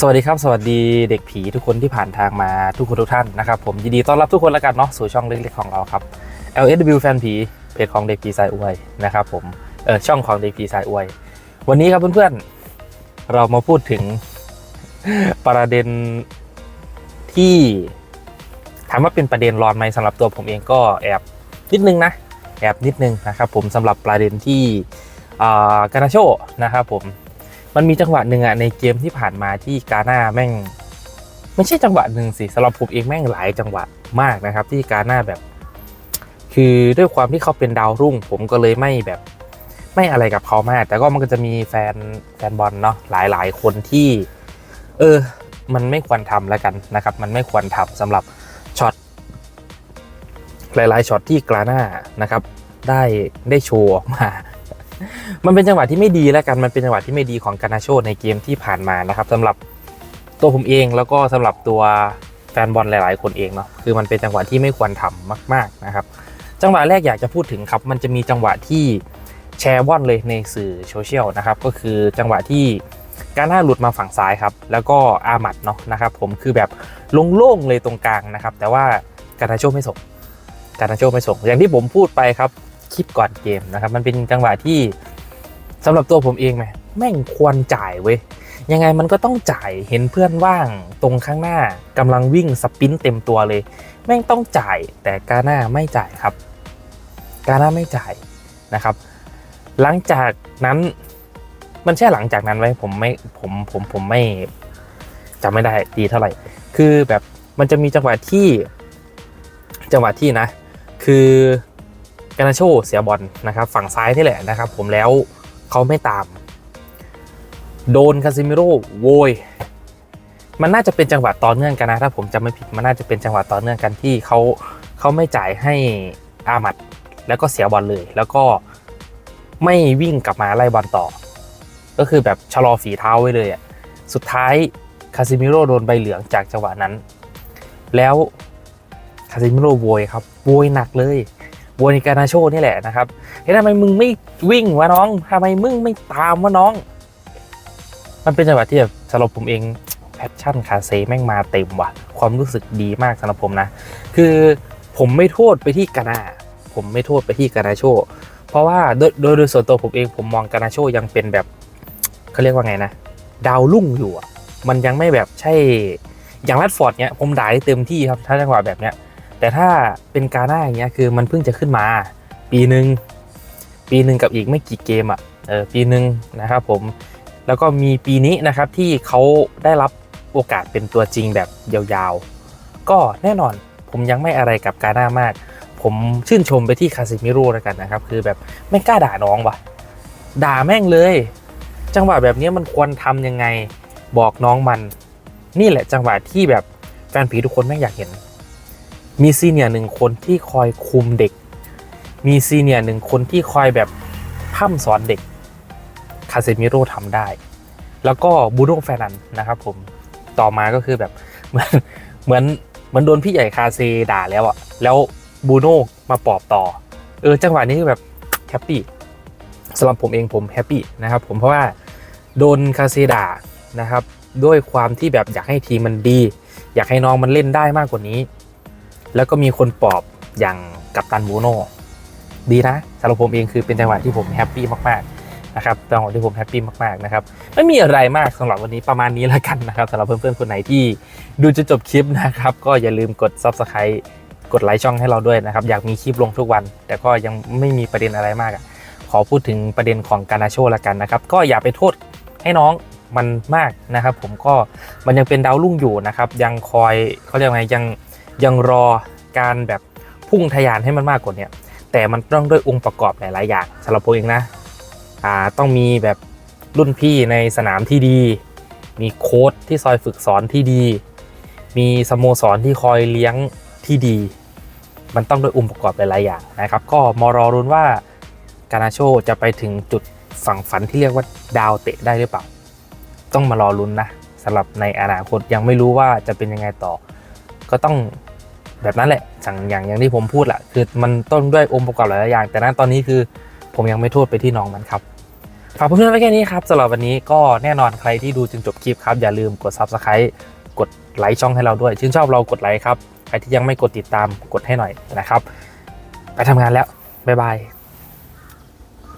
สวัสดีครับ สวัสดีเด็กผีทุกคนที่ผ่านทางมาทุกคนทุกท่านนะครับผมยินดีต้อนรับทุกคนแล้วกันเนาะสู่ช่องเล็กๆของเราครับ LSW แฟนผีเพจของเด็กผีสายอวยนะครับผมเออช่องของเด็กผีสายอวย วันนี้ครับเพื่อนๆเรามาพูดถึงประเด็นที่ถามว่าเป็นประเด็นร้อนไหมสำหรับตัวผมเองก็แอบนิดนึงนะแอบนิดนึงนะครับผมสำหรับประเด็นที่อ่ากานาโชนะครับผม มันมีจังหวะหนึ่งอะในเกมที่ผ่านมาที่กาหน้าแม่ง ไม่ใช่จังหวะหนึ่งสิสำหรับผมเองแม่งหลายจังหวะมากนะครับ ที่กาหน้าแบบ คือด้วยความที่เขาเป็นดาวรุ่ง ผมก็เลยไม่แบบไม่อะไรกับเขามาก แต่ก็มันก็จะมีแฟนแฟนบอลเนาะหลายหลายๆคนที่ เออ มันไม่ควรทำแล้วกันนะครับ มันไม่ควรทำสำหรับช็อตหลายๆช็อตที่กาหน้านะครับ ได้ได้โชว์ออกมา มันเป็นจังหวะที่ไม่ดีแล้วกันมันเป็นจังหวะที่ไม่ดีของกานาโชในเกมที่ผ่านมานะครับสำหรับตัวผมเองแล้วก็สำหรับตัวแฟนบอลหลาย ๆ คนเองเนาะคือมันเป็นจังหวะที่ไม่ควรทำมาก ๆนะครับ จังหวะแรกอยากจะพูดถึงครับ มันจะมีจังหวะที่แชร์ว่อนเลยในสื่อโซเชียลนะครับก็คือจังหวะที่การหน้าหลุดมาฝั่งซ้ายครับ แล้วก็อามัดเนาะนะครับ ผมคือแบบโล่งๆเลยตรงกลางนะครับ แต่ว่าการนาโชไม่ส่งการนาโชไม่ส่ง อย่างที่ผมพูดไปครับ คลิปก่อนเกมนะครับ มันเป็นจังหวะที่สำหรับตัวผมเองไหมแม่งควรจ่ายเว้ยยังไงมันก็ต้องจ่ายเห็นเพื่อนว่างตรงข้างหน้ากำลังวิ่งสปินเต็มตัวเลย แม่งต้องจ่ายแต่กาหน้าไม่จ่ายครับ กาหน้าไม่จ่ายนะครับ หลังจากนั้นมันใช่หลังจากนั้นไว้ผมไม่ผมผมผมไม่จำไม่ได้ดีเท่าไหร่ คือแบบมันจะมีจังหวะที่จังหวะที่นะ คือ กานาโชเสียบอลนะครับฝั่งซ้ายนี่แหละนะครับ ผมแล้วเขาไม่ตาม โดนคาซิมิโร่โวยมันน่าจะเป็นจังหวะต่อเนื่องกันนะ ถ้าผมจำไม่ผิดมันน่าจะเป็นจังหวะต่อเนื่องกันที่เขาเขาไม่จ่ายให้อามัดแล้วก็เสียบอลเลย แล้วก็ไม่วิ่งกลับมาไล่บอลต่อ ก็คือแบบชะลอฝีเท้าไว้เลยอะสุดท้ายคาซิมิโร่โดนใบเหลืองจากจังหวะนั้น แล้วคาซิมิโร่โวยครับโวยหนักเลย โวยกานาโชนี่แหละนะครับเฮ้ยทำไมมึงไม่วิ่งวะน้องทำไมมึงไม่ตามวะน้อง มันเป็นจังหวะที่แบบสำหรับผมเองแพชชั่นคาเซแม่งมาเต็มว่ะ ความรู้สึกดีมากสำหรับผมนะ คือผมไม่โทษไปที่กานาผมไม่โทษไปที่กานาโช เพราะว่าโดยโดยส่วนตัวผมเองผมมองกานาโชยังเป็นแบบเขาเรียกว่าไงนะ ดาวรุ่งอยู่อะมันยังไม่แบบใช่อย่างแรดฟอร์ดเนี้ยผมด่าได้เต็มที่ครับถ้าจังหวะแบบเนี้ย แต่ถ้าเป็นกาหน้าอย่างเงี้ยคือมันเพิ่งจะขึ้นมา ปีหนึ่งปีหนึ่งกับอีกไม่กี่เกมอะเออปีหนึ่งนะครับผมแล้วก็มีปีนี้นะครับที่เขาได้รับโอกาสเป็นตัวจริงแบบยาวๆ ก็แน่นอนผมยังไม่อะไรกับกาหน้ามาก ผมชื่นชมไปที่คาซิมิโร่แล้วกันนะครับ คือแบบไม่กล้าด่าน้องว่ะด่าแม่งเลย จังหวะแบบนี้มันควรทำยังไงบอกน้องมัน นี่แหละจังหวะที่แบบแฟนผีทุกคนแม่งอยากเห็น มีซีเนียร์หนึ่งคนที่คอยคุมเด็ก มีซีเนียร์หนึ่งคนที่คอยแบบพร่ำสอนเด็ก คาเซมิโร่ทำได้ แล้วก็บูโน่แฟนันนะครับผม ต่อมาก็คือแบบเหมือนเหมือนเหมือนโดนพี่ใหญ่คาเซด่าแล้วอะแล้วบูโน่มาปอบต่อ เออจังหวะนี้คือแบบแฮปปี้สำหรับผมเองผมแฮปปี้นะครับผมเพราะว่าโดนคาเซด่านะครับ ด้วยความที่แบบอยากให้ทีมมันดี อยากให้น้องมันเล่นได้มากกว่านี้ แล้วก็มีคนปอบอย่างกัปตันบูโน่ดีนะสำหรับผมเองคือเป็นจังหวะที่ผมแฮปปี้มากๆนะครับจังหวะที่ผมแฮปปี้มากๆนะครับไม่มีอะไรมากสำหรับวันนี้ประมาณนี้แล้วกันนะครับสำหรับเพื่อนๆคนไหนที่ดูจนจบคลิปนะครับ ก็อย่าลืมกด subscribe กดไลค์ช่องให้เราด้วยนะครับ อยากมีคลิปลงทุกวัน แต่ก็ยังไม่มีประเด็นอะไรมากอะขอพูดถึงประเด็นของการนาโชละกันนะครับ ก็อย่าไปโทษให้น้องมันมากนะครับ ผมก็มันยังเป็นดาวรุ่งอยู่นะครับ ยังคอยเขาเรียกไงยัง ยังรอการแบบพุ่งทะยานให้มันมากกว่านี้แต่มันต้องด้วยองค์ประกอบหลาย ๆ อย่างสำหรับผมเองนะอ่าต้องมีแบบรุ่นพี่ในสนามที่ดี มีโค้ชที่คอยฝึกสอนที่ดี มีสโมสรที่คอยเลี้ยงที่ดี มันต้องด้วยองค์ประกอบหลาย ๆ อย่างนะครับ ก็มารอรุนว่าการาโชจะไปถึงจุดฝั่งฝันที่เรียกว่าดาวเตะได้หรือเปล่า ต้องมารอรุนนะสำหรับในอนาคตยังไม่รู้ว่าจะเป็นยังไงต่อ ก็ต้อง แบบนั้นแหละอย่างอย่างอย่างที่ผมพูดแหละคือมันต้นด้วยองค์ประกอบหลายๆอย่าง แต่นั้นตอนนี้คือผมยังไม่โทษไปที่น้องมันครับฝากเพื่อนๆไว้แค่นี้ครับสำหรับวันนี้ก็แน่นอนใครที่ดูจนจบคลิปครับอย่าลืมกด Subscribe กดไลค์ช่องให้เราด้วย ชื่นชอบเรากดไลค์ครับ ใครที่ยังไม่กดติดตามกดให้หน่อยนะครับ ไปทำงานแล้ว บ๊ายบาย